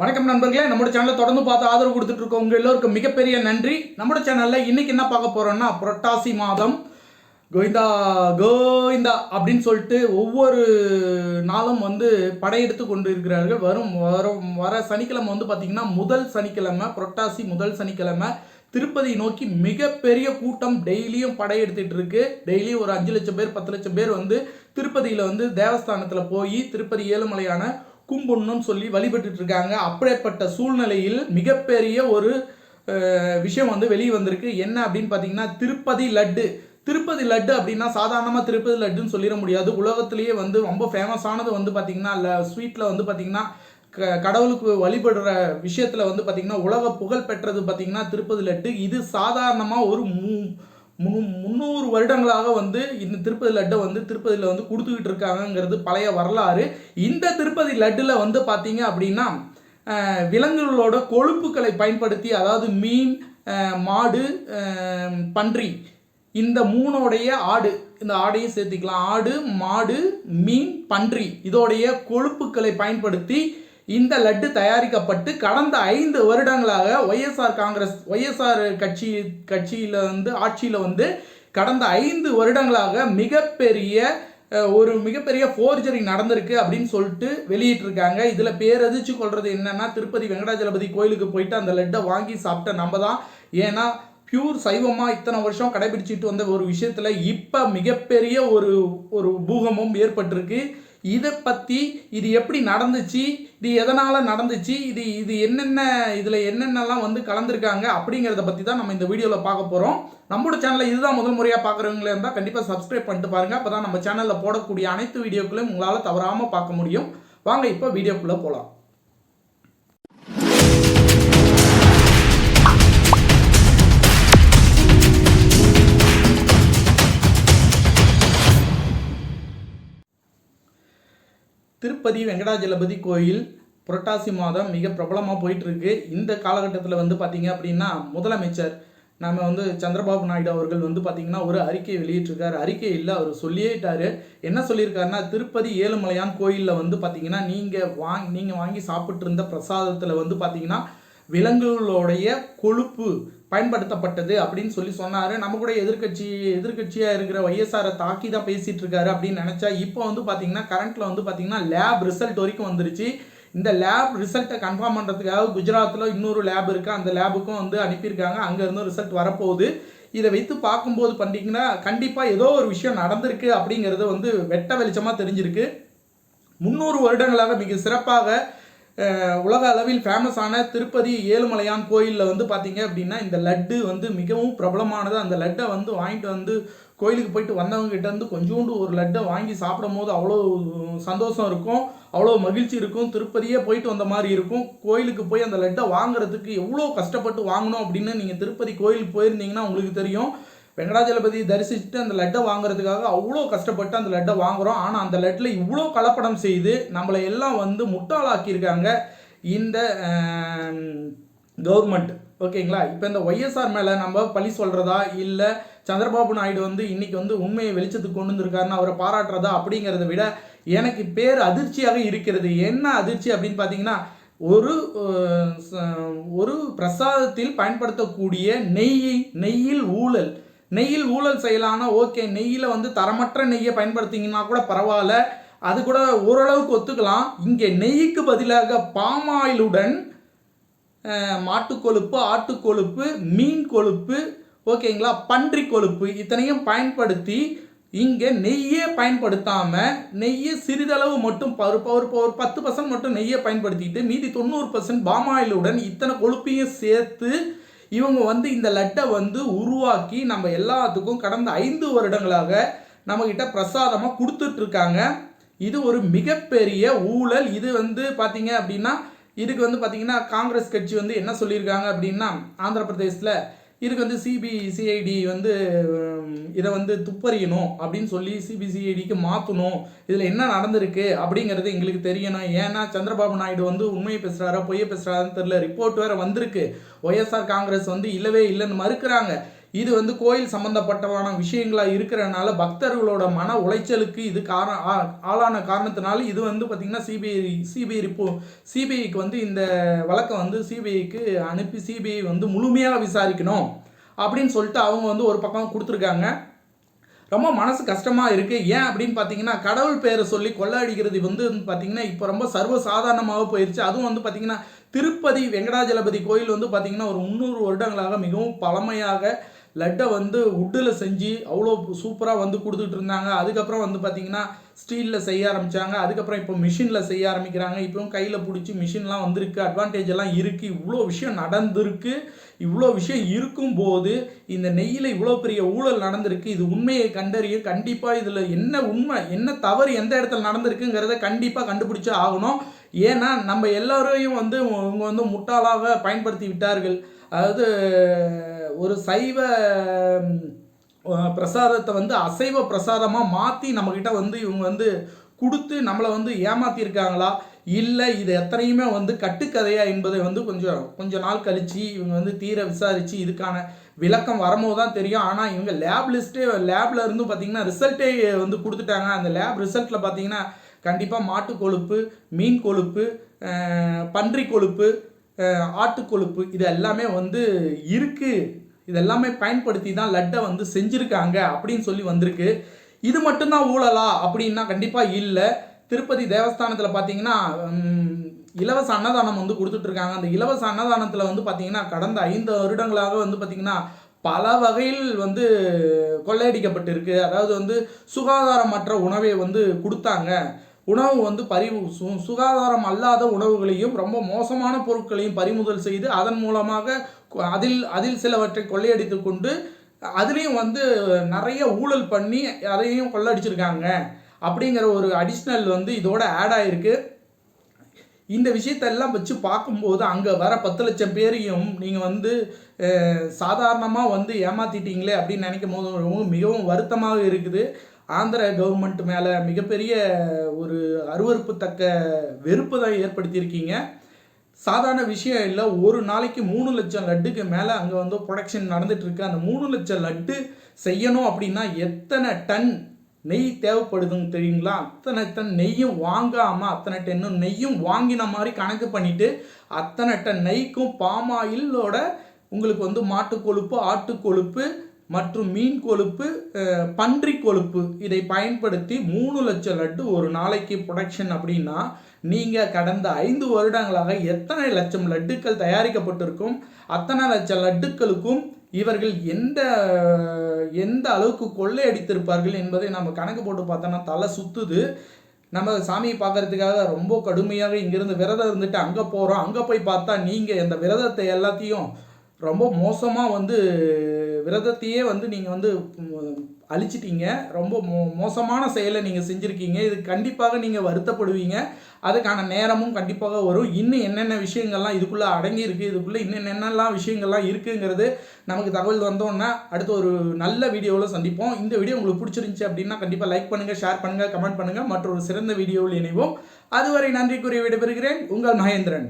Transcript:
வணக்கம் நண்பர்களே நம்மளோட சேனலை தொடர்ந்து பார்த்து ஆதரவு கொடுத்துட்டு இருக்கோம். உங்கள் எல்லோருக்கும் மிகப்பெரிய நன்றி. நம்மளோட சேனலில் இன்னைக்கு என்ன பார்க்க போகிறோம்னா புரட்டாசி மாதம். கோவிந்தா கோவிந்தா அப்படின்னு சொல்லிட்டு ஒவ்வொரு நாளும் வந்து படையெடுத்து கொண்டு இருக்கிறார்கள் வரும் வரும் வர சனிக்கிழமை வந்து பார்த்தீங்கன்னா முதல் சனிக்கிழமை புரட்டாசி முதல் சனிக்கிழமை திருப்பதி நோக்கி மிகப்பெரிய கூட்டம் டெய்லியும் படையெடுத்துட்டு இருக்கு. டெய்லியும் ஒரு அஞ்சு லட்சம் பேர் பத்து லட்சம் பேர் வந்து திருப்பதியில் வந்து தேவஸ்தானத்தில் போய் திருப்பதி ஏழுமலையான கும்பொண்ணுன்னு சொல்லி வழிபட்டுட்டு இருக்காங்க அப்படிப்பட்ட சூழ்நிலையில் மிகப்பெரிய ஒரு விஷயம் வந்து வெளியே வந்திருக்கு. என்ன அப்படின்னு பார்த்தீங்கன்னா திருப்பதி லட்டு. திருப்பதி லட்டு அப்படின்னா சாதாரணமாக திருப்பதி லட்டுன்னு சொல்லிட முடியாது. உலகத்திலேயே வந்து ரொம்ப ஃபேமஸானது வந்து பார்த்தீங்கன்னா ஸ்வீட்டில் வந்து பார்த்தீங்கன்னா க கடவுளுக்கு வழிபடுற விஷயத்தில் வந்து பார்த்தீங்கன்னா உலக புகழ் பெற்றது பார்த்தீங்கன்னா திருப்பதி லட்டு. இது சாதாரணமாக ஒரு மூ முந்நூறு வருடங்களாக வந்து இந்த திருப்பதி லட்டை வந்து திருப்பதியில் வந்து கொடுத்துக்கிட்டு இருக்காங்கங்கிறது பழைய வரலாறு. இந்த திருப்பதி லட்டில் வந்து பார்த்தீங்க அப்படின்னா விலங்குகளோட கொழுப்புகளை பயன்படுத்தி அதாவது மீன் மாடு பன்றி இந்த மூணோடைய ஆடு இந்த ஆடையும் சேர்த்துக்கலாம். ஆடு மாடு மீன் பன்றி இதோடைய கொழுப்புக்களை பயன்படுத்தி இந்த லட்டு தயாரிக்கப்பட்டு கடந்த ஐந்து வருடங்களாக ஒய்எஸ்ஆர் காங்கிரஸ் ஒய்எஸ்ஆர் கட்சி கட்சியில் வந்து ஆட்சியில் வந்து கடந்த ஐந்து வருடங்களாக மிகப்பெரிய ஒரு மிகப்பெரிய ஃபோர்ஜரி நடந்திருக்கு அப்படின்னு சொல்லிட்டு வெளியிட்டிருக்காங்க. இதில் பேரதிச்சு கொள்வது என்னன்னா திருப்பதி வெங்கடாஜலபதி கோயிலுக்கு போயிட்டு அந்த லட்டை வாங்கி சாப்பிட்ட நம்ம தான். ஏன்னா பியூர் சைவமாக இத்தனை வருஷம் கடைபிடிச்சிட்டு வந்த ஒரு விஷயத்தில் இப்போ மிகப்பெரிய ஒரு ஒரு பூகமும் ஏற்பட்டிருக்கு. இதை பற்றி இது எப்படி நடந்துச்சு? இது எதனால் நடந்துச்சு? இது இது என்னென்ன இதில் என்னென்னலாம் வந்து கலந்துருக்காங்க அப்படிங்கிறத பற்றி தான் நம்ம இந்த வீடியோவில் பார்க்க போகிறோம் நம்மளோட சேனலை இதுதான் முதல் முறையாக பார்க்குறவங்களே இருந்தால் கண்டிப்பாக சப்ஸ்கிரைப் பண்ணிட்டு பாருங்கள் அப்போ தான் நம்ம சேனலில் போடக்கூடிய அனைத்து வீடியோக்களையும் உங்களால் தவறாமல் பார்க்க முடியும். வாங்க இப்போ வீடியோக்குள்ளே போகலாம் திருப்பதி வெங்கடாஜலபதி கோயில் புரட்டாசி மாதம் மிக பிரபலமாக போயிட்டுருக்கு. இந்த காலகட்டத்தில் வந்து பார்த்தீங்க அப்படின்னா முதலமைச்சர் நம்ம வந்து சந்திரபாபு நாயுடு அவர்கள் வந்து பார்த்தீங்கன்னா ஒரு அறிக்கையை வெளியிட்டிருக்காரு. அறிக்கை இல்லை அவர் சொல்லிட்டாரு. என்ன சொல்லியிருக்காருன்னா திருப்பதி ஏழுமலையான் கோயிலில் வந்து பார்த்தீங்கன்னா நீங்கள் வாங்கி நீங்கள் வாங்கி சாப்பிட்ருந்த பிரசாதத்தில் வந்து பார்த்தீங்கன்னா விலங்குகளுடைய கொழுப்பு பயன்படுத்தப்பட்டது அப்படின்னு சொல்லி சொன்னாரு. நம்ம கூட எதிர்கட்சி எதிர்க்கட்சியா இருக்கிற ஒய்எஸ்ஆரை தாக்கி தான் பேசிட்டு இருக்காரு அப்படின்னு நினைச்சா இப்போ வந்து பாத்தீங்கன்னா கரண்ட்ல வந்து பாத்தீங்கன்னா லேப் ரிசல்ட் வரைக்கும் வந்துருச்சு. இந்த லேப் ரிசல்ட்டை கன்ஃபார்ம் பண்ணுறதுக்காக குஜராத்தில் இன்னொரு லேப் இருக்குது அந்த லேபுக்கும் வந்து அனுப்பியிருக்காங்க. அங்கேருந்து ரிசல்ட் வரப்போகுது. இதை வைத்து பார்க்கும்போது பண்ணிட்டிங்கன்னா கண்டிப்பாக ஏதோ ஒரு விஷயம் நடந்திருக்கு அப்படிங்கிறது வந்து வெட்ட வெளிச்சமாக தெரிஞ்சிருக்கு. முந்நூறு வருடங்களாக மிக சிறப்பாக உலக அளவில் ஃபேமஸான திருப்பதி ஏழுமலையான் கோயிலில் வந்து பார்த்தீங்க அப்படின்னா இந்த லட்டு வந்து மிகவும் பிரபலமானது. அந்த லட்டை வந்து வாங்கிட்டு வந்து கோயிலுக்கு போயிட்டு வந்தவங்ககிட்ட இருந்து கொஞ்சோண்டு ஒரு லட்டை வாங்கி சாப்பிடும் போது அவ்வளோ சந்தோஷம் இருக்கும் அவ்வளோ மகிழ்ச்சி இருக்கும். திருப்பதியே போயிட்டு வந்த மாதிரி இருக்கும். கோயிலுக்கு போய் அந்த லட்டை வாங்குறதுக்கு எவ்வளோ கஷ்டப்பட்டு வாங்கணும் அப்படின்னு நீங்கள் திருப்பதி கோயிலுக்கு போயிருந்தீங்கன்னா உங்களுக்கு தெரியும். வெங்கடாஜலபதி தரிசிச்சுட்டு அந்த லட்டை வாங்குறதுக்காக அவ்வளோ கஷ்டப்பட்டு அந்த லட்டை வாங்குறோம். ஆனால் அந்த லட்டில் இவ்வளோ கலப்படம் செய்து நம்மளை எல்லாம் வந்து முட்டாளாக்கியிருக்காங்க இந்த கவர்மெண்ட் ஓகேங்களா? இப்போ இந்த ஒய்எஸ்ஆர் மேலே நம்ம பழி சொல்கிறதா இல்லை சந்திரபாபு நாயுடு வந்து இன்னைக்கு வந்து உண்மையை வெளிச்சத்துக்கு கொண்டு வந்திருக்காருன்னு அவரை பாராட்டுறதா அப்படிங்கிறத விட எனக்கு பேர் அதிர்ச்சியாக இருக்கிறது. என்ன அதிர்ச்சி அப்படின்னு பார்த்தீங்கன்னா ஒரு ஒரு பிரசாதத்தில் பயன்படுத்தக்கூடிய நெய்யை நெய்யில் ஊழல். நெய்யில் ஊழல் செய்யலாம்னா ஓகே நெய்யில் வந்து தரமற்ற நெய்யை பயன்படுத்திங்கன்னா கூட பரவாயில்ல. அது கூட ஓரளவுக்கு ஒத்துக்கலாம். இங்கே நெய்க்கு பதிலாக பாமாயிலுடன் அஹ், மாட்டுக்கொழுப்பு ஆட்டுக்கொழுப்பு மீன் கொழுப்பு ஓகேங்களா பன்றி கொழுப்பு இத்தனையும் பயன்படுத்தி இங்கே நெய்யே பயன்படுத்தாமல் நெய்யை சிறிதளவு மட்டும் ஒரு ஒரு ஒரு பத்து பர்சன்ட் மட்டும் நெய்யை பயன்படுத்திட்டு மீதி தொண்ணூறு பர்சன்ட் பாமாயிலுடன் இத்தனை கொழுப்பையும் சேர்த்து இவங்க வந்து இந்த லட்டை வந்து உருவாக்கி நம்ம எல்லாத்துக்கும் கடந்த ஐந்து வருடங்களாக நம்மக்கிட்ட பிரசாதமாக கொடுத்துட்ருக்காங்க. இது ஒரு மிகப்பெரிய ஊழல். இது வந்து பார்த்தீங்க அப்படின்னா இதுக்கு வந்து பார்த்தீங்கன்னா காங்கிரஸ் கட்சி வந்து என்ன சொல்லியிருக்காங்க அப்படின்னா ஆந்திரப்பிரதேசத்தில் இதுக்கு வந்து சிபிசிஐடி வந்து இதை வந்து துப்பறியணும் அப்படின்னு சொல்லி சிபிசிஐடிக்கு மாற்றணும் இதில் என்ன நடந்திருக்கு அப்படிங்கிறது எங்களுக்கு தெரியணும். ஏன்னா சந்திரபாபு நாயுடு வந்து உண்மையை பேசுகிறாரா பொய்யை பேசுகிறாரான்னு தெரியல. ரிப்போர்ட் வேற வந்திருக்கு. ஒய்எஸ்ஆர் காங்கிரஸ் வந்து இல்லவே இல்லைன்னு மறுக்கிறாங்க. இது வந்து கோயில் சம்பந்தப்பட்டமான விஷயங்களாக இருக்கிறனால பக்தர்களோட மன உளைச்சலுக்கு இது காரணம் ஆளான காரணத்தினால இது வந்து பார்த்திங்கன்னா சிபிஐ சிபிஐ ரிப்போ சிபிஐக்கு வந்து இந்த வழக்கை வந்து சிபிஐக்கு அனுப்பி சிபிஐ வந்து முழுமையாக விசாரிக்கணும் அப்படின்னு சொல்லிட்டு அவங்க வந்து ஒரு பக்கம் கொடுத்துருக்காங்க. ரொம்ப மனசு கஷ்டமாக இருக்குது ஏன் அப்படின்னு பார்த்தீங்கன்னா கடவுள் பேரை சொல்லி கொள்ளையடிக்கிறது வந்து பார்த்தீங்கன்னா இப்போ ரொம்ப சர்வ சாதாரணமாக போயிடுச்சு அதுவும் வந்து பார்த்தீங்கன்னா திருப்பதி வெங்கடாஜலபதி கோயில் வந்து பார்த்தீங்கன்னா ஒரு முந்நூறு வருடங்களாக மிகவும் பழமையாக லட்டை வந்து உட்டில் செஞ்சு அவ்வளோ சூப்பராக வந்து கொடுத்துட்டு இருந்தாங்க. அதுக்கப்புறம் வந்து பார்த்தீங்கன்னா ஸ்டீலில் செய்ய ஆரம்பித்தாங்க அதுக்கப்புறம் இப்போ மிஷினில் செய்ய ஆரம்பிக்கிறாங்க. இப்போவும் கையில் பிடிச்சி மிஷின்லாம் வந்திருக்கு. அட்வான்டேஜ் எல்லாம் இருக்குது இவ்வளோ விஷயம் நடந்திருக்கு. இவ்வளோ விஷயம் இருக்கும்போது இந்த நெய்யில் இவ்வளோ பெரிய ஊழல் நடந்திருக்கு. இது உண்மையை கண்டறிய கண்டிப்பாக இதில் என்ன உண்மை என்ன தவறு எந்த இடத்துல நடந்திருக்குங்கிறத கண்டிப்பாக கண்டுபிடிச்சே ஆகணும். ஏன்னா நம்ம எல்லோரையும் வந்து இவங்க வந்து முட்டாளாக பயன்படுத்தி விட்டார்கள். அதாவது ஒரு சைவ பிரசாதத்தை வந்து அசைவ பிரசாதமாக மாற்றி நம்மக்கிட்ட வந்து இவங்க வந்து கொடுத்து நம்மளை வந்து ஏமாற்றியிருக்காங்களா இல்லை இது எத்தனையுமே வந்து கட்டுக்கதையா என்பதை வந்து கொஞ்சம் கொஞ்ச நாள் கழித்து இவங்க வந்து தீர விசாரித்து இதுக்கான விளக்கம் வரும்போது தான் தெரியும். ஆனால் இவங்க லேப் லிஸ்ட்டே லேப்ல இருந்து பார்த்தீங்கன்னா ரிசல்ட்டே வந்து கொடுத்துட்டாங்க. அந்த லேப் ரிசல்ட்டில் பார்த்தீங்கன்னா கண்டிப்பாக மாட்டு கொழுப்பு மீன் கொழுப்பு பன்றி கொழுப்பு ஆட்டு கொழுப்பு இது எல்லாமே வந்து இருக்குது இதெல்லாமே பயன்படுத்தி தான் லட்டை வந்து செஞ்சுருக்காங்க அப்படின்னு சொல்லி வந்திருக்கு. இது மட்டும்தான் ஊழலா? அப்படின்னா கண்டிப்பாக இல்லை. திருப்பதி தேவஸ்தானத்தில் பார்த்தீங்கன்னா இலவச அன்னதானம் வந்து கொடுத்துட்ருக்காங்க. அந்த இலவச அன்னதானத்தில் வந்து பார்த்தீங்கன்னா கடந்த ஐந்து வருடங்களாக வந்து பார்த்தீங்கன்னா பல வகையில் வந்து கொள்ளையடிக்கப்பட்டிருக்கு. அதாவது வந்து சுகாதாரமற்ற உணவை வந்து கொடுத்தாங்க. உணவு வந்து பறிவு சுகாதாரம் அல்லாத உணவுகளையும் ரொம்ப மோசமான பொருட்களையும் பறிமுதல் செய்து அதன் மூலமாக அதில் அதில் சிலவற்றை கொள்ளையடித்து கொண்டு அதுலேயும் வந்து நிறைய ஊழல் பண்ணி அதையும் கொள்ளடிச்சிருக்காங்க. அப்படிங்கிற ஒரு அடிஷ்னல் வந்து இதோட ஆட் ஆகிருக்கு இந்த விஷயத்தெல்லாம் வச்சு பார்க்கும்போது அங்கே வர பத்து லட்சம் பேரையும் நீங்கள் வந்து சாதாரணமாக வந்து ஏமாத்திட்டீங்களே அப்படின்னு நினைக்கும் போது ரொம்ப மிகவும் வருத்தமாக இருக்குது. ஆந்திர கவர்மெண்ட் மேலே மிகப்பெரிய ஒரு அருவருப்புத்தக்க வெறுப்பு தான் ஏற்படுத்தியிருக்கீங்க. சாதாரண விஷயம் இல்லை. ஒரு நாளைக்கு மூணு லட்சம் லட்டுக்கு மேலே அங்கே வந்து ப்ரொடக்ஷன் நடந்துட்டுருக்கு. அந்த மூணு லட்சம் லட்டு செய்யணும் அப்படின்னா எத்தனை டன் நெய் தேவைப்படுதுன்னு தெரியுங்களா? அத்தனை டன் நெய்யும் வாங்காமல் அத்தனை டன்னும் நெய்யும் வாங்கின மாதிரி கணக்கு பண்ணிவிட்டு அத்தனை டன் நெய்க்கும் பாமாயிலோட உங்களுக்கு வந்து மாட்டு கொழுப்பு ஆட்டு கொழுப்பு மற்றும் மீன் கொழுப்பு பன்றி கொழுப்பு இதை பயன்படுத்தி மூணு லட்சம் லட்டு ஒரு நாளைக்கு ப்ரொடக்ஷன் அப்படின்னா நீங்கள் கடந்த ஐந்து வருடங்களாக எத்தனை லட்சம் லட்டுக்கள் தயாரிக்கப்பட்டிருக்கும் அத்தனை லட்சம் லட்டுக்களுக்கும் இவர்கள் எந்த எந்த அளவுக்கு கொள்ளையடித்திருப்பார்கள் என்பதை நம்ம கணக்கு போட்டு பார்த்தோன்னா தலை சுத்துது. நம்ம சாமியை பார்க்கறதுக்காக ரொம்ப கடுமையாக இங்கிருந்து விரதம் இருந்துட்டு அங்கே போகிறோம் அங்கே போய் பார்த்தா நீங்கள் இந்த விரதத்தை எல்லாத்தையும் ரொம்ப மோசமாக வந்து விரதத்தையே வந்து நீங்கள் வந்து அழிச்சிட்டீங்க. ரொம்ப மோ மோசமான செயலை நீங்கள் செஞ்சுருக்கீங்க. இது கண்டிப்பாக நீங்கள் வருத்தப்படுவீங்க. அதுக்கான நேரமும் கண்டிப்பாக வரும். இன்னும் என்னென்ன விஷயங்கள்லாம் இதுக்குள்ளே அடங்கி இருக்குது இதுக்குள்ளே இன்னும் என்னென்னலாம் விஷயங்கள்லாம் இருக்குங்கிறது நமக்கு தகவல் வந்தோன்னா அடுத்து ஒரு நல்ல வீடியோவில் சந்திப்போம். இந்த வீடியோ உங்களுக்கு பிடிச்சிருந்துச்சி அப்படின்னா கண்டிப்பாக லைக் பண்ணுங்கள் ஷேர் பண்ணுங்கள் கமெண்ட் பண்ணுங்கள் மற்றொரு சிறந்த வீடியோவில் இணைவோம். அதுவரை நன்றி கூறி விடைபெறுகிறேன். உங்கள் மகேந்திரன்.